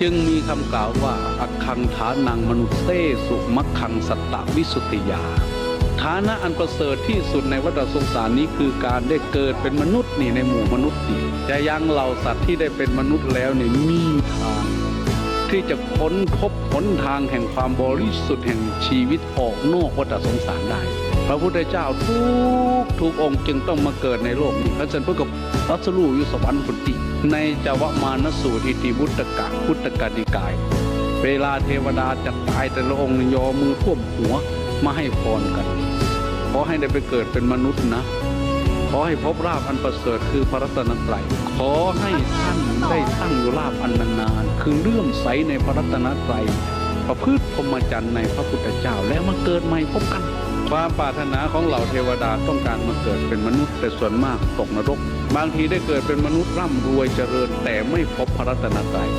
จึงมีคำกล่าวว่าอักขังฐานังมนุษเตสุมักขังสัตตวิสุทธิยา ฐานะอันประเสริฐที่สุดในวัฏสงสารนี้คือการได้เกิดเป็นมนุษย์นี่ในหมู่มนุษย์นี่จะยังเหล่าสัตว์ที่ได้เป็นมนุษย์แล้วนี่มีทาง ที่จะค้นพบหนทางแห่งความบริสุทธิ์แห่งชีวิตออกนอกวัฏสงสารได้ พระพุทธเจ้าทุกทุกองค์จึงต้องมาเกิดในโลกนี้พระเจ้าพุทธกับรัสลูอยู่สวรรค์พุติในจวมานสูตรอิติบุตตกะพุทธกานิกาย เวลาเทวดาจะตายแต่ละองค์ยอมือท่วมหัวมาให้พรกันขอให้ได้ไปเกิดเป็นมนุษย์นะขอให้พบราบอันประเสริฐคือพระรัตนตรัย ขอให้ท่านได้ตั้งอยู่ราบอันนานๆ คือเลื่อมใสในพระรัตนตรัย ประพฤติพรหมจรรย์ในพระพุทธเจ้าแล้วมาเกิดใหม่พบกัน ความปรารถนาของเหล่าเทวดาต้องการมาเกิดเป็นมนุษย์ แต่ส่วนมากตกนรก บางทีได้เกิดเป็นมนุษย์ร่ำรวยเจริญแต่ไม่พบพระรัตนตรัย